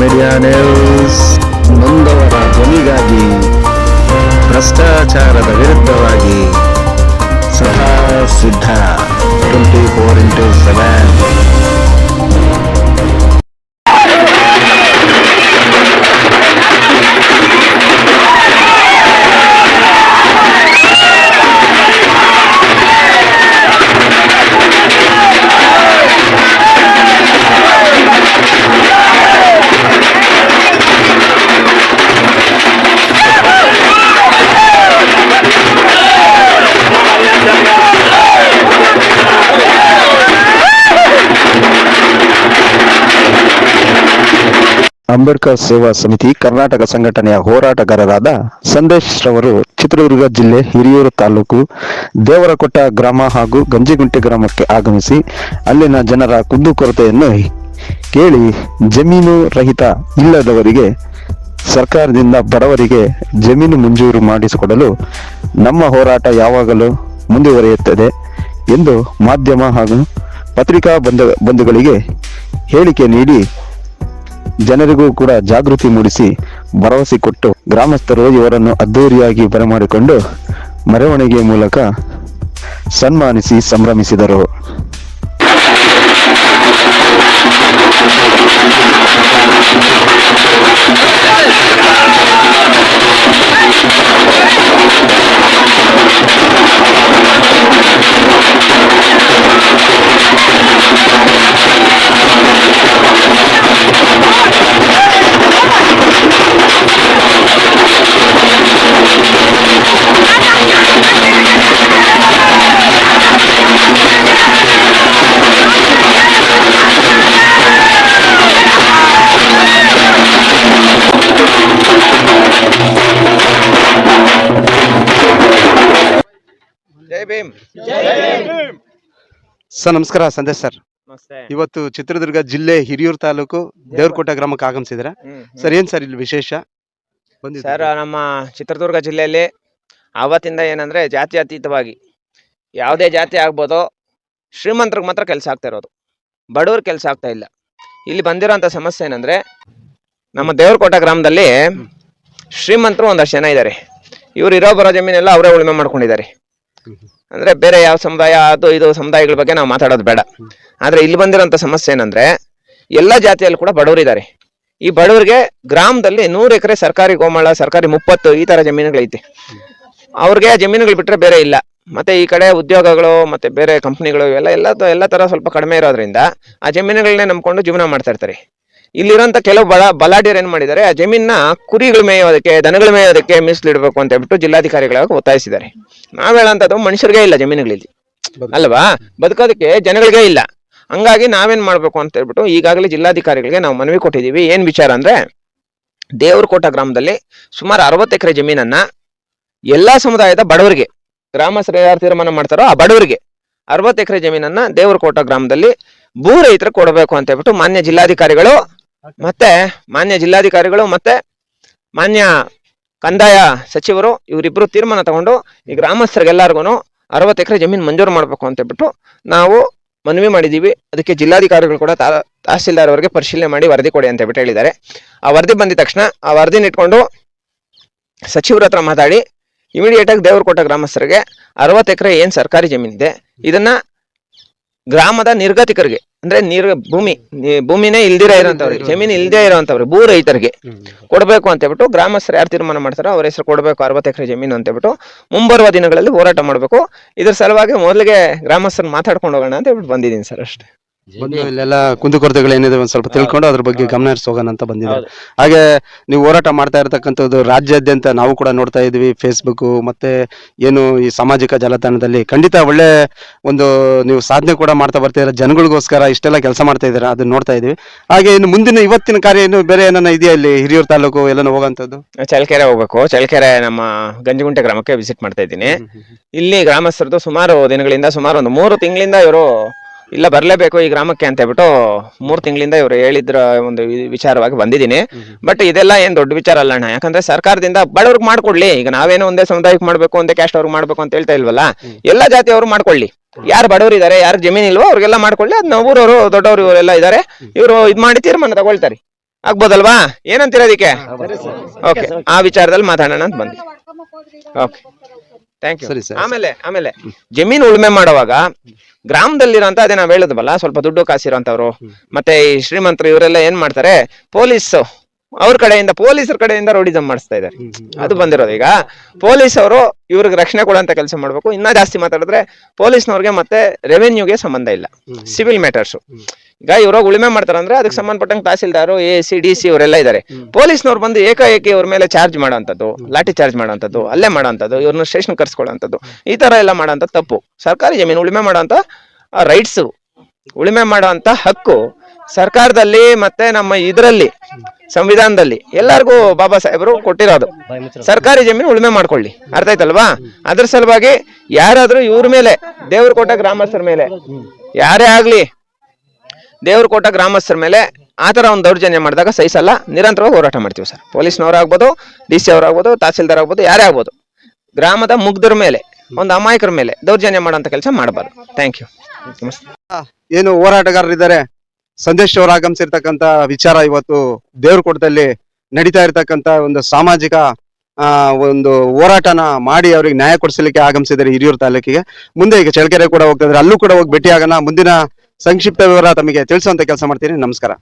Media news. ನೊಂದವರ ಧ್ವನಿಗಾಗಿ ಭ್ರಷ್ಟಾಚಾರದ ವಿರುದ್ಧವಾಗಿ ಸದಾ ಸಿದ್ಧ. Twenty four into seven Ambedkar Seva Samiti Karnataka ಸಂಘಟನೆಯ ಹೋರಾಟಗಾರರಾದ ಸಂದೇಶ್ ರವರು ಚಿತ್ರದುರ್ಗ ಜಿಲ್ಲೆ ಹಿರಿಯೂರು ತಾಲೂಕು ದೇವರಕೊಟ್ಟ ಗ್ರಾಮ ಹಾಗೂ ಗಂಜಿಗುಂಟೆ ಗ್ರಾಮಕ್ಕೆ ಆಗಮಿಸಿ ಅಲ್ಲಿನ ಜನರ ಕುಂದುಕೊರತೆಯನ್ನು ಕೇಳಿ ಜಮೀನು ರಹಿತ ಇಲ್ಲದವರಿಗೆ, ಸರ್ಕಾರದಿಂದ ಬಡವರಿಗೆ ಜಮೀನು ಮಂಜೂರು ಮಾಡಿಸಿಕೊಡಲು ನಮ್ಮ ಹೋರಾಟ ಯಾವಾಗಲೂ ಮುಂದುವರಿಯುತ್ತದೆ ಎಂದು ಮಾಧ್ಯಮ ಹಾಗೂ ಪತ್ರಿಕಾ ಬಂಧು ಬಂಧುಗಳಿಗೆ ಹೇಳಿಕೆ ನೀಡಿ ಜನರಿಗೂ ಕೂಡ ಜಾಗೃತಿ ಮೂಡಿಸಿ ಭರವಸೆ ಕೊಟ್ಟು ಗ್ರಾಮಸ್ಥರು ಇವರನ್ನು ಅದ್ದೂರಿಯಾಗಿ ಬರಮಾಡಿಕೊಂಡು ಮೆರವಣಿಗೆ ಮೂಲಕ ಸನ್ಮಾನಿಸಿ ಸಂಭ್ರಮಿಸಿದರು. ಸರ್ ನಮಸ್ಕಾರ ಸಂದೇಶ್ ಸರ್. ನಮಸ್ತೆ. ಇವತ್ತು ಚಿತ್ರದುರ್ಗ ಜಿಲ್ಲೆ ಹಿರಿಯೂರು ತಾಲೂಕು ದೇವರಕೋಟ ಗ್ರಾಮಕ್ಕೆ ಆಗಮಿಸಿದ್ರೆ. ಸರ್ ಏನ್ ಸರ್ ಇಲ್ಲಿ ವಿಶೇಷ? ಸರ್ ನಮ್ಮ ಚಿತ್ರದುರ್ಗ ಜಿಲ್ಲೆಯಲ್ಲಿ ಆವತ್ತಿಂದ ಏನಂದ್ರೆ ಜಾತಿ ಅತೀತವಾಗಿ ಯಾವುದೇ ಜಾತಿ ಆಗ್ಬೋದು ಶ್ರೀಮಂತರಿಗೆ ಮಾತ್ರ ಕೆಲಸ ಆಗ್ತಾ ಇರೋದು. ಬಡವ್ರ ಕೆಲಸ ಆಗ್ತಾ ಇಲ್ಲ. ಇಲ್ಲಿ ಬಂದಿರೋಂಥ ಸಮಸ್ಯೆ ಏನಂದ್ರೆ ನಮ್ಮ ದೇವರಕೋಟ ಗ್ರಾಮದಲ್ಲಿ ಶ್ರೀಮಂತರು ಒಂದಷ್ಟು ಜನ ಇದ್ದಾರೆ ಇವ್ರು ಇರೋ ಬರೋ ಜಮೀನೆಲ್ಲ ಅವರೇ ಉಳುಮೆ ಮಾಡ್ಕೊಂಡಿದ್ದಾರೆ. ಅಂದ್ರೆ ಬೇರೆ ಯಾವ ಸಮುದಾಯ ಅದು ಇದು ಸಮುದಾಯಗಳ ಬಗ್ಗೆ ನಾವು ಮಾತಾಡೋದು ಬೇಡ. ಆದ್ರೆ ಇಲ್ಲಿ ಬಂದಿರೋಂಥ ಸಮಸ್ಯೆ ಏನಂದ್ರೆ ಎಲ್ಲ ಜಾತಿಯಲ್ಲಿ ಕೂಡ ಬಡವರಿದ್ದಾರೆ ಈ ಬಡವರಿಗೆ ಗ್ರಾಮದಲ್ಲಿ ನೂರು ಎಕರೆ ಸರ್ಕಾರಿ ಗೋಮಾಳ ಸರ್ಕಾರಿ ಮುಪ್ಪತ್ತು ಈ ತರ ಜಮೀನುಗಳೈತಿ. ಅವ್ರಿಗೆ ಜಮೀನುಗಳು ಬಿಟ್ರೆ ಬೇರೆ ಇಲ್ಲ. ಮತ್ತೆ ಈ ಕಡೆ ಉದ್ಯೋಗಗಳು ಮತ್ತೆ ಬೇರೆ ಕಂಪ್ನಿಗಳು ಇವೆಲ್ಲ ಎಲ್ಲ ಎಲ್ಲ ತರ ಸ್ವಲ್ಪ ಕಡಿಮೆ ಇರೋದ್ರಿಂದ ಆ ಜಮೀನುಗಳನ್ನೇ ನಂಬ್ಕೊಂಡು ಜೀವನ ಮಾಡ್ತಾ ಇರ್ತಾರೆ. ಇಲ್ಲಿರೋಂಥ ಕೆಲವು ಬಲ ಬಲಾಢ್ಯರು ಏನ್ ಮಾಡಿದ್ದಾರೆ? ಆ ಜಮೀನ ಕುರಿಗಳು ಮೇಯೋದಕ್ಕೆ ದನಗಳು ಮೇಯೋದಕ್ಕೆ ಮೀಸಲಿಡ್ಬೇಕು ಅಂತ ಹೇಳ್ಬಿಟ್ಟು ಜಿಲ್ಲಾಧಿಕಾರಿಗಳಾಗ ಒತ್ತಾಯಿಸಿದ್ದಾರೆ. ನಾವ್ ಹೇಳೋಂಥದ್ದು ಮನುಷ್ಯರಿಗೆ ಇಲ್ಲ ಜಮೀನುಗಳಲ್ಲಿ. ಅಲ್ವಾ? ಬದುಕೋದಕ್ಕೆ ಜನಗಳಿಗೆ ಇಲ್ಲ. ಹಂಗಾಗಿ ನಾವೇನ್ ಮಾಡ್ಬೇಕು ಅಂತ ಹೇಳ್ಬಿಟ್ಟು ಈಗಾಗಲೇ ಜಿಲ್ಲಾಧಿಕಾರಿಗಳಿಗೆ ನಾವು ಮನವಿ ಕೊಟ್ಟಿದೀವಿ ಏನ್ ವಿಚಾರ ಅಂದ್ರೆ ದೇವರಕೋಟ ಗ್ರಾಮದಲ್ಲಿ ಸುಮಾರು ಅರವತ್ತು ಎಕರೆ ಜಮೀನನ್ನ ಎಲ್ಲಾ ಸಮುದಾಯದ ಬಡವರಿಗೆ ಗ್ರಾಮಸ್ಥರು ಯಾರು ತೀರ್ಮಾನ ಮಾಡ್ತಾರೋ ಆ ಬಡವರಿಗೆ ಅರವತ್ತು ಎಕರೆ ಜಮೀನನ್ನ ದೇವರಕೋಟ ಗ್ರಾಮದಲ್ಲಿ ಭೂ ರೈತರು ಕೊಡಬೇಕು ಅಂತ ಹೇಳ್ಬಿಟ್ಟು ಮಾನ್ಯ ಜಿಲ್ಲಾಧಿಕಾರಿಗಳು ಮತ್ತೆ ಮಾನ್ಯ ಜಿಲ್ಲಾಧಿಕಾರಿಗಳು ಮತ್ತೆ ಮಾನ್ಯ ಕಂದಾಯ ಸಚಿವರು ಇವರಿಬ್ರು ತೀರ್ಮಾನ ತಗೊಂಡು ಈ ಗ್ರಾಮಸ್ಥರಿಗೆಲ್ಲರಿಗೂ ಅರವತ್ತು ಎಕರೆ ಜಮೀನು ಮಂಜೂರು ಮಾಡಬೇಕು ಅಂತ ನಾವು ಮನವಿ ಮಾಡಿದೀವಿ ಅದಕ್ಕೆ ಜಿಲ್ಲಾಧಿಕಾರಿಗಳು ಕೂಡ ತಾ- ತಹಸೀಲ್ದಾರ್ ಪರಿಶೀಲನೆ ಮಾಡಿ ವರದಿ ಕೊಡಿ ಅಂತ ಹೇಳಿದ್ದಾರೆ. ಆ ವರದಿ ಬಂದಿದ ತಕ್ಷಣ ಆ ವರದಿನ ಇಟ್ಕೊಂಡು ಸಚಿವರ ಹತ್ರ ಮಾತಾಡಿ ಇಮಿಡಿಯೇಟ್ ಆಗಿ ದೇವರಕೋಟ ಗ್ರಾಮಸ್ಥರಿಗೆ ಅರವತ್ತು ಎಕರೆ ಏನು ಸರ್ಕಾರಿ ಜಮೀನಿದೆ ಇದನ್ನ ಗ್ರಾಮದ ನಿರ್ಗತಿಕರಿಗೆ ಅಂದ್ರೆ ನೀರ್ ಭೂಮಿ ಭೂಮಿನೇ ಇಲ್ದಿರ ಇರೋಂಥವ್ರಿಗೆ ಜಮೀನು ಇಲ್ದೇ ಇರೋಂಥವ್ರಿಗೆ. ಭೂ ರೈತರಿಗೆ ಕೊಡಬೇಕು ಅಂತ ಹೇಳ್ಬಿಟ್ಟು ಗ್ರಾಮಸ್ಥರು ಯಾರು ತೀರ್ಮಾನ ಮಾಡ್ತಾರೋ ಅವ್ರ ಹೆಸರು ಕೊಡಬೇಕು ಅರವತ್ತು ಎಕರೆ ಜಮೀನು ಅಂತ ಹೇಳ್ಬಿಟ್ಟು ಮುಂಬರುವ ದಿನಗಳಲ್ಲಿ ಹೋರಾಟ ಮಾಡಬೇಕು. ಇದ್ರ ಸಲುವಾಗಿ ಮೊದಲಿಗೆ ಗ್ರಾಮಸ್ಥರನ್ನ ಮಾತಾಡ್ಕೊಂಡು ಹೋಗೋಣ ಅಂತ ಹೇಳ್ಬಿಟ್ಟು ಬಂದಿದ್ದೀನಿ ಸರ್ ಅಷ್ಟೇ. ಬಂದು ಇಲ್ಲೆಲ್ಲ ಕುಂದುಕೊರತೆಗಳು ಏನಿದೆ ಒಂದ್ ಸ್ವಲ್ಪ ತಿಳ್ಕೊಂಡು ಅದ್ರ ಬಗ್ಗೆ ಗಮನ ಹರಿಸಿ ಹೋಗೋಣ ಅಂತ ಬಂದಿದೆ. ಹಾಗೆ ನೀವು ಹೋರಾಟ ಮಾಡ್ತಾ ಇರತಕ್ಕಂಥದ್ದು ರಾಜ್ಯಾದ್ಯಂತ ನಾವು ಕೂಡ ನೋಡ್ತಾ ಇದ್ವಿ ಫೇಸ್ಬುಕ್ ಮತ್ತೆ ಏನು ಈ ಸಾಮಾಜಿಕ ಜಾಲತಾಣದಲ್ಲಿ. ಖಂಡಿತ ಒಳ್ಳೆ ಒಂದು ನೀವು ಸಾಧನೆ ಕೂಡ ಮಾಡ್ತಾ ಬರ್ತೀರಾ ಜನಗಳಿಗೋಸ್ಕರ ಇಷ್ಟೆಲ್ಲ ಕೆಲಸ ಮಾಡ್ತಾ ಇದ್ದೀರಾ ಅದನ್ನ ನೋಡ್ತಾ ಇದೀವಿ ಹಾಗೆ ಇನ್ನು ಮುಂದಿನ ಇವತ್ತಿನ ಕಾರ್ಯ ಏನು ಬೇರೆ ಏನಾನ ಇದೆಯಾ ಇಲ್ಲಿ ಹಿರಿಯೂರು ತಾಲೂಕು ಎಲ್ಲ ಹೋಗೋಂಥದ್ದು? ಚಳ್ಳಕೆರೆ ಹೋಗ್ಬೇಕು. ಚಳ್ಳಕೆರೆ ನಮ್ಮ ಗಂಜಿಗುಂಟೆ ಗ್ರಾಮಕ್ಕೆ ವಿಸಿಟ್ ಮಾಡ್ತಾ ಇದ್ದೀನಿ. ಇಲ್ಲಿ ಗ್ರಾಮಸ್ಥರದ್ದು ಸುಮಾರು ದಿನಗಳಿಂದ ಸುಮಾರು ಒಂದು ಮೂರು ತಿಂಗಳಿಂದ ಇವರು ಇಲ್ಲ ಬರಲೇಬೇಕು ಈ ಗ್ರಾಮಕ್ಕೆ ಅಂತ ಹೇಳ್ಬಿಟ್ಟು ಮೂರು ತಿಂಗಳಿಂದ ಇವರು ಹೇಳಿದ್ರ ಒಂದು ವಿ- ವಿಚಾರವಾಗಿ ಬಂದಿದ್ದೀನಿ. ಬಟ್ ಇದೆಲ್ಲ ಏನ್ ದೊಡ್ಡ ವಿಚಾರ ಅಲ್ಲ ಅಣ್ಣ. ಯಾಕಂದ್ರೆ ಸರ್ಕಾರದಿಂದ ಬಡವ್ರಿಗೆ ಮಾಡ್ಕೊಡ್ಲಿ. ಈಗ ನಾವೇನೋ ಒಂದೇ ಸಮುದಾಯಕ್ಕೆ ಮಾಡ್ಬೇಕು ಒಂದೇ ಕ್ಯಾಸ್ಟ್ ಅವ್ರಿಗೆ ಮಾಡ್ಬೇಕು ಅಂತ ಹೇಳ್ತಾ ಇಲ್ವಲ್ಲ? ಎಲ್ಲಾ ಜಾತಿಯವರು ಮಾಡ್ಕೊಳ್ಳಿ ಯಾರು ಬಡವರು ಇದ್ದಾರೆ ಯಾರು ಜಮೀನ್ ಇಲ್ವೋ ಅವ್ರಿಗೆಲ್ಲ ಮಾಡ್ಕೊಳ್ಳಿ ಅದ್ನ ಊರವರು ದೊಡ್ಡವರು ಇವರೆಲ್ಲ ಇದ್ದಾರೆ ಇವರು ಇದ್ ಮಾಡಿ ತೀರ್ಮಾನ ತಗೊಳ್ತಾರೆ. ಆಗ್ಬೋದಲ್ವಾ? ಏನಂತೀರ ಅದಕ್ಕೆ? ಓಕೆ ಆ ವಿಚಾರದಲ್ಲಿ ಮಾತಾಡೋಣ ಅಂತ ಬಂದ್ವಿ ಓಕೆ ಥ್ಯಾಂಕ್ ಯು ಸರಿ ಸರ್. ಆಮೇಲೆ ಆಮೇಲೆ ಜಮೀನ್ ಉಳುಮೆ ಮಾಡುವಾಗ ಗ್ರಾಮದಲ್ಲಿರೋಂತ ಅದೇ ನಾವ್ ಹೇಳಿದ್ವಲ್ಲ ಸ್ವಲ್ಪ ದುಡ್ಡು ಕಾಸಿರೋಂಥವ್ರು ಮತ್ತೆ ಈ ಶ್ರೀಮಂತರು ಇವರೆಲ್ಲ ಏನ್ ಮಾಡ್ತಾರೆ ಪೊಲೀಸ್ ಅವ್ರ ಕಡೆಯಿಂದ ಪೊಲೀಸರ ಕಡೆಯಿಂದ ರೌಡಿಸಮ್ ಮಾಡಿಸ್ತಾ ಇದ್ದಾರೆ. ಅದು ಬಂದಿರೋದು ಈಗ. ಪೊಲೀಸ್ ಅವರು ಇವ್ರಿಗೆ ರಕ್ಷಣೆ ಕೊಡುವಂತ ಕೆಲಸ ಮಾಡ್ಬೇಕು. ಇನ್ನ ಜಾಸ್ತಿ ಮಾತಾಡಿದ್ರೆ ಪೊಲೀಸ್ನವ್ರಿಗೆ ಮತ್ತೆ ರೆವೆನ್ಯೂಗೆ ಸಂಬಂಧ ಇಲ್ಲ. ಸಿವಿಲ್ ಮ್ಯಾಟರ್ಸ್ ಈಗ ಇವ್ರಾಗ ಉಳಿಮೆ ಮಾಡ್ತಾರೆ ಅಂದ್ರೆ ಅದಕ್ಕೆ ಸಂಬಂಧಪಟ್ಟಂಗೆ ತಹಸೀಲ್ದಾರು ಎ ಸಿ ಡಿ ಸಿ ಅವರೆಲ್ಲ ಇದ್ದಾರೆ ಪೊಲೀಸ್ನವ್ರು ಬಂದು ಏಕಾಏಕಿ ಅವ್ರ ಮೇಲೆ ಚಾರ್ಜ್ ಮಾಡೋಂಥದ್ದು ಲಾಠಿ ಚಾರ್ಜ್ ಮಾಡೋಂಥದ್ದು ಅಲ್ಲೇ ಮಾಡೋಂಥದ್ದು ಇವ್ರನ್ನ ಸ್ಟೇಷನ್ ಕರ್ಸ್ಕೊಳ್ಳೋಂಥದ್ದು ಈ ತರ ಎಲ್ಲ ಮಾಡೋಂಥ ತಪ್ಪು. ಸರ್ಕಾರಿ ಜಮೀನು ಉಳಿಮೆ ಮಾಡೋಂಥ ರೈಟ್ಸ್ ಉಳಿಮೆ ಮಾಡೋಂಥ ಹಕ್ಕು ಸರ್ಕಾರದಲ್ಲಿ ಮತ್ತೆ ನಮ್ಮ ಇದರಲ್ಲಿ ಸಂವಿಧಾನದಲ್ಲಿ ಎಲ್ಲರಿಗೂ ಬಾಬಾ ಸಾಹೇಬರು ಕೊಟ್ಟಿರೋದು. ಸರ್ಕಾರಿ ಜಮೀನು ಉಳುಮೆ ಮಾಡ್ಕೊಳ್ಳಿ. ಅರ್ಥ ಆಯ್ತಲ್ವಾ? ಅದ್ರ ಸಲುವಾಗಿ ಯಾರಾದ್ರೂ ಇವ್ರ ಮೇಲೆ ದೇವ್ರ ಕೋಟ ಗ್ರಾಮಸ್ಥರ ಮೇಲೆ ಯಾರೇ ಆಗ್ಲಿ ದೇವ್ರ ಕೋಟ ಗ್ರಾಮಸ್ಥರ ಮೇಲೆ ಆ ಥರ ಒಂದು ದೌರ್ಜನ್ಯ ಮಾಡಿದಾಗ ಸಹಿಸಲ್ಲ. ನಿರಂತರವಾಗಿ ಹೋರಾಟ ಮಾಡ್ತೀವಿ ಸರ್. ಪೊಲೀಸ್ನವ್ರು ಆಗ್ಬೋದು ಡಿ ಸಿ ಅವ್ರಾಗ್ಬೋದು ತಹಸೀಲ್ದಾರ್ ಆಗ್ಬೋದು ಯಾರೇ ಆಗ್ಬೋದು. ಗ್ರಾಮದ ಮುಗ್ಧರ ಮೇಲೆ ಒಂದು ಅಮಾಯಕರ ಮೇಲೆ ದೌರ್ಜನ್ಯ ಮಾಡೋಂಥ ಕೆಲಸ ಮಾಡಬಾರ್ದು. ಥ್ಯಾಂಕ್ ಯು ನಮಸ್ತೆ. ಏನು ಹೋರಾಟಗಾರರಿದ್ದಾರೆ? ಸಂದೇಶ್ ಅವರು ಆಗಮಿಸಿರ್ತಕ್ಕಂತ ವಿಚಾರ ಇವತ್ತು ದೇವ್ರಕೋಟದಲ್ಲಿ ನಡೀತಾ ಇರತಕ್ಕಂತ ಒಂದು ಸಾಮಾಜಿಕ ಒಂದು ಹೋರಾಟನ ಮಾಡಿ ಅವ್ರಿಗೆ ನ್ಯಾಯ ಕೊಡಿಸಲಿಕ್ಕೆ ಆಗಮಿಸಿದ್ದಾರೆ ಹಿರಿಯೂರು ತಾಲೂಕಿಗೆ. ಮುಂದೆ ಈಗ ಚಳ್ಳಕೆರೆ ಕೂಡ ಹೋಗ್ತಾ ಅಲ್ಲೂ ಕೂಡ ಹೋಗಿ ಭೇಟಿ ಆಗೋಣ ಮುಂದಿನ ಸಂಕ್ಷಿಪ್ತ ವಿವರ ತಮಗೆ ತಿಳಿಸುವಂತ ಕೆಲಸ ಮಾಡ್ತೀನಿ. ನಮಸ್ಕಾರ.